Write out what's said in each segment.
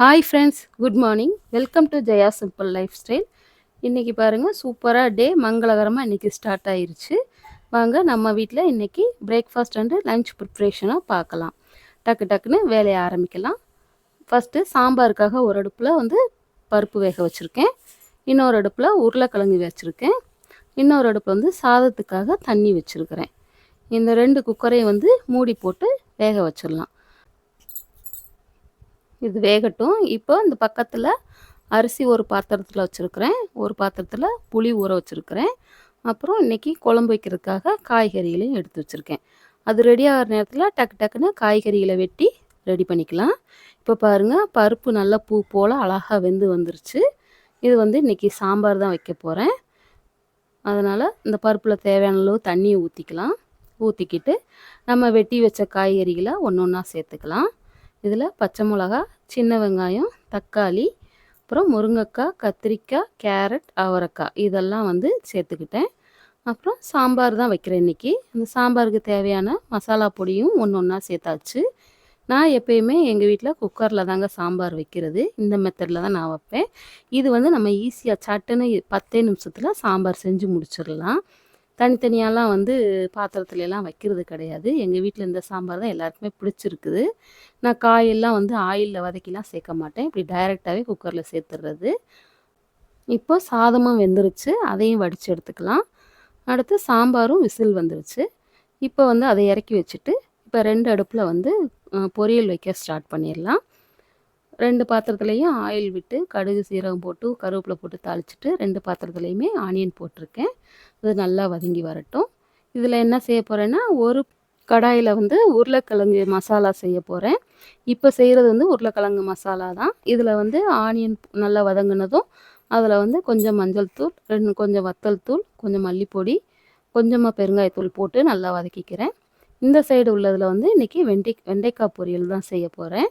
Hi friends good morning welcome to Jaya simple life style இன்றைக்கி பாருங்கள் சூப்பராக டே மங்களகரமாக இன்றைக்கி ஸ்டார்ட் ஆயிருச்சு. வாங்க நம்ம வீட்டில் இன்றைக்கி பிரேக்ஃபாஸ்ட் அண்டு லஞ்ச் ப்ரிப்ரேஷனாக பார்க்கலாம். டக்கு டக்குன்னு வேலையை ஆரம்பிக்கலாம். ஃபஸ்ட்டு சாம்பாருக்காக ஒரு அடுப்பில் வந்து பருப்பு வேக வச்சுருக்கேன். இன்னொரு அடுப்பில் உருளைக்கிழங்கு வச்சுருக்கேன். இன்னொரு அடுப்பில் வந்து சாதத்துக்காக தண்ணி வச்சுருக்கிறேன். இந்த ரெண்டு குக்கரையும் வந்து மூடி போட்டு வேக வச்சிடலாம் இது வேகட்டும். இப்போ இந்த பக்கத்தில் அரிசி ஒரு பாத்திரத்தில் வச்சுருக்கிறேன். ஒரு பாத்திரத்தில் புளி ஊற வச்சுருக்கிறேன். அப்புறம் இன்றைக்கி குழம்பு வைக்கிறதுக்காக காய்கறிகளையும் எடுத்து வச்சுருக்கேன். அது ரெடி ஆகிற நேரத்தில் டக்கு டக்குன்னு காய்கறிகளை வெட்டி ரெடி பண்ணிக்கலாம். இப்போ பாருங்கள் பருப்பு நல்லா பூ போல் அழகாக வெந்து வந்துருச்சு. இது வந்து இன்றைக்கி சாம்பார் தான் வைக்க போகிறேன் அதனால் இந்த பருப்பில் தேவையான அளவு தண்ணியை ஊற்றிக்கலாம் ஊற்றிக்கிட்டு நம்ம வெட்டி வச்ச காய்கறிகளை ஒன்று ஒன்றா சேர்த்துக்கலாம். இதில் பச்சை மிளகா சின்ன வெங்காயம் தக்காளி அப்புறம் முருங்கைக்காய் கத்திரிக்காய் கேரட் அவரைக்காய் இதெல்லாம் வந்து சேர்த்துக்கிட்டேன். அப்புறம் சாம்பார் தான் வைக்கிறேன் இன்றைக்கி அந்த சாம்பாருக்கு தேவையான மசாலா பொடியும் ஒன்று ஒன்றா சேர்த்தாச்சு. நான் எப்பயுமே எங்கள் வீட்டில் குக்கரில் தாங்க சாம்பார் வைக்கிறது. இந்த மெத்தடில் தான் நான் வைப்பேன். இது வந்து நம்ம ஈஸியாக சட்டுன்னு பத்தே நிமிஷத்தில் சாம்பார் செஞ்சு முடிச்சிடலாம். தனித்தனியாலாம் வந்து பாத்திரத்துலலாம் வைக்கிறது கிடையாது. எங்கள் வீட்டில் இந்த சாம்பார் தான் எல்லாருக்குமே பிடிச்சிருக்குது. நான் காயெல்லாம் வந்து ஆயிலில் வதக்கிலாம் சேர்க்க மாட்டேன். இப்படி டைரெக்டாகவே குக்கரில் சேர்த்துடுறது இப்போ சாதமும் வெந்துருச்சு. அதையும் வடித்து எடுத்துக்கலாம். அடுத்து சாம்பாரும் விசில் வந்துருச்சு. இப்போ வந்து அதை இறக்கி வச்சுட்டு இப்போ ரெண்டு அடுப்பில் வந்து பொரியல் வைக்க ஸ்டார்ட் பண்ணிடலாம். ரெண்டு பாத்திரத்துலேயும் ஆயில் விட்டு கடுகு சீரகம் போட்டு கருவேப்பிலை போட்டு தாளிச்சிட்டு ரெண்டு பாத்திரத்துலேயுமே ஆனியன் போட்டிருக்கேன். இது நல்லா வதங்கி வரட்டும். இதில் என்ன செய்ய போகிறேன்னா ஒரு கடாயில் வந்து உருளைக்கிழங்கு மசாலா செய்ய போகிறேன் இப்போ செய்கிறது வந்து உருளைக்கிழங்கு மசாலா தான். இதில் வந்து ஆனியன் நல்லா வதங்கினதும் அதில் வந்து கொஞ்சம் மஞ்சள் தூள் ரெண்டு கொஞ்சம் வத்தல் தூள் கொஞ்சம் மல்லிப்பொடி கொஞ்சமாக பெருங்காயத்தூள் போட்டு நல்லா வதக்கிக்கிறேன். இந்த சைடு உள்ளதில் வந்து இன்றைக்கி வெண்டை வெண்டைக்காய் பொரியல் தான் செய்ய போகிறேன்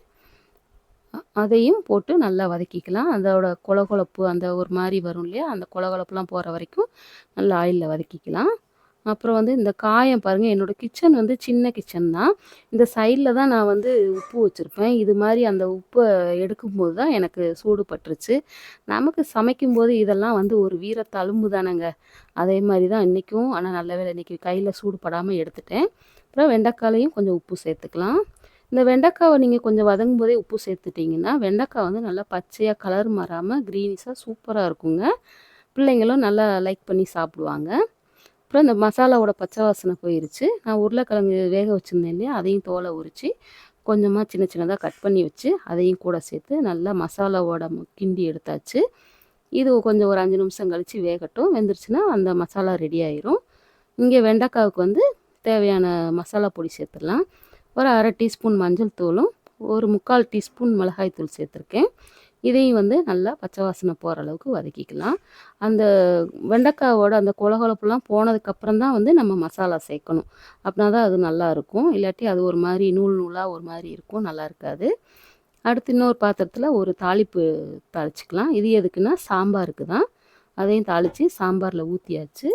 அதையும் போட்டு நல்லா வதக்கிக்கலாம். அதோட கொழகொழப்பு அந்த ஒரு மாதிரி வரும் இல்லையா? அந்த கொழகொழப்புலாம் போகிற வரைக்கும் நல்லா ஆயிலில் வதக்கிக்கலாம். அப்புறம் வந்து இந்த காயம் பாருங்கள் என்னோடய கிச்சன் வந்து சின்ன கிச்சன் தான். இந்த சைடில் தான் நான் வந்து உப்பு வச்சுருப்பேன். இது மாதிரி அந்த உப்பை எடுக்கும்போது தான் எனக்கு சூடு பட்டுருச்சு நமக்கு சமைக்கும்போது இதெல்லாம் வந்து ஒரு வீர தழும்பு தானேங்க. அதே மாதிரி தான் இன்றைக்கும் ஆனால் நல்ல வேலை இன்றைக்கி கையில் சூடு படாமல் எடுத்துட்டேன். அப்புறம் வெண்டைக்காலையும் கொஞ்சம் உப்பு சேர்த்துக்கலாம். இந்த வெண்டைக்காவை நீங்கள் கொஞ்சம் வதங்கும் போதே உப்பு சேர்த்துட்டிங்கன்னா வெண்டைக்காய் வந்து நல்லா பச்சையாக கலர் மாறாமல் க்ரீனிஷாக சூப்பராக இருக்குங்க. பிள்ளைங்களும் நல்லா லைக் பண்ணி சாப்பிடுவாங்க. அப்புறம் இந்த மசாலாவோட பச்சை வாசனை போயிருச்சு. நான் உருளைக்கிழங்கு வேக வச்சுருந்தேன் இல்லையா அதையும் தோலை உரித்து கொஞ்சமாக சின்ன சின்னதாக கட் பண்ணி வச்சு அதையும் கூட சேர்த்து நல்லா மசாலாவோட கிண்டி எடுத்தாச்சு. இது கொஞ்சம் ஒரு அஞ்சு நிமிஷம் கழித்து வேகட்டும். வெந்துருச்சுன்னா அந்த மசாலா ரெடி ஆயிரும். இங்கே வெண்டைக்காவுக்கு வந்து தேவையான மசாலா பொடி சேர்த்துடலாம். ஒரு அரை டீஸ்பூன் மஞ்சள் தூளும் ஒரு முக்கால் டீஸ்பூன் மிளகாய்த்தூள் சேர்த்துருக்கேன். இதையும் வந்து நல்லா பச்சை வாசனை போகிற அளவுக்கு வதக்கிக்கலாம். அந்த வெண்டைக்காவோட அந்த குளகுழப்புலாம் போனதுக்கப்புறம் தான் வந்து நம்ம மசாலா சேர்க்கணும். அப்படின்னா தான் அது நல்லா இருக்கும். இல்லாட்டி அது ஒரு மாதிரி நூல் நூலாக ஒரு மாதிரி இருக்கும் நல்லா இருக்காது. அடுத்து இன்னொரு பாத்திரத்தில் ஒரு தாளிப்பு தாளிச்சிக்கலாம். இது எதுக்குன்னா சாம்பாருக்கு தான். அதையும் தாளித்து சாம்பாரில் ஊற்றியாச்சு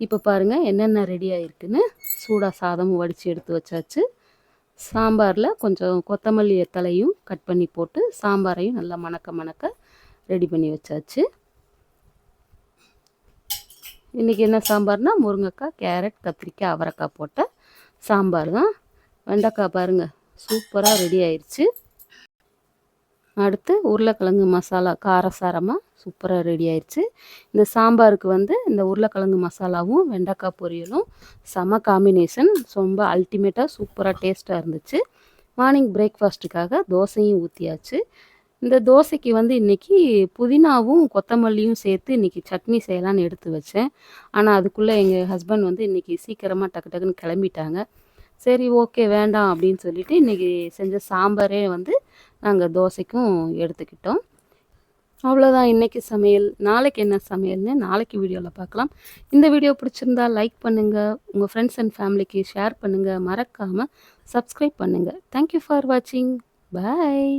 இப்போ பாருங்கள் என்னென்ன ரெடி ஆகிருக்குன்னு சூடாக சாதமும் வடித்து எடுத்து வச்சாச்சு. சாம்பாரில் கொஞ்சம் கொத்தமல்லி தலையும் கட் பண்ணி போட்டு சாம்பாரையும் நல்லா மணக்க மணக்க ரெடி பண்ணி வச்சாச்சு. இன்றைக்கி என்ன சாம்பார்னால் முருங்கைக்காய் கேரட் கத்திரிக்காய் அவரைக்காய் போட்ட சாம்பார் தான். வெண்டைக்காய் பாருங்கள் சூப்பராக ரெடி ஆயிடுச்சு அடுத்து உருளைக்கிழங்கு மசாலா காரசாரமாக சூப்பராக ரெடி ஆயிடுச்சு இந்த சாம்பாருக்கு வந்து இந்த உருளைக்கிழங்கு மசாலாவும் வெண்டைக்காய் பொரியலும் செம காம்பினேஷன் ரொம்ப அல்டிமேட்டாக சூப்பராக டேஸ்ட்டாக இருந்துச்சு. மார்னிங் பிரேக்ஃபாஸ்ட்டுக்காக தோசையும் ஊற்றியாச்சு இந்த தோசைக்கு வந்து இன்றைக்கி புதினாவும் கொத்தமல்லியும் சேர்த்து இன்றைக்கி சட்னி செய்யலான்னு எடுத்து வச்சேன். ஆனால் அதுக்குள்ளே எங்கள் ஹஸ்பண்ட் வந்து இன்றைக்கி சீக்கிரமாக டக்கு டக்குன்னு கிளம்பிட்டாங்க. சரி ஓகே வேண்டாம் அப்படின்னு சொல்லிட்டு இன்றைக்கி செஞ்ச சாம்பாரே வந்து நாங்கள் தோசைக்கும் எடுத்துக்கிட்டோம். அவ்வளோதான் இன்றைக்கி சமையல் நாளைக்கு என்ன சமையல்னு நாளைக்கு வீடியோவில் பார்க்கலாம். இந்த வீடியோ பிடிச்சிருந்தா லைக் பண்ணுங்கள் உங்கள் ஃப்ரெண்ட்ஸ் அண்ட் ஃபேமிலிக்கு ஷேர் பண்ணுங்கள் மறக்காமல் சப்ஸ்கிரைப் பண்ணுங்கள் தேங்க்யூ ஃபார் வாட்சிங் பாய்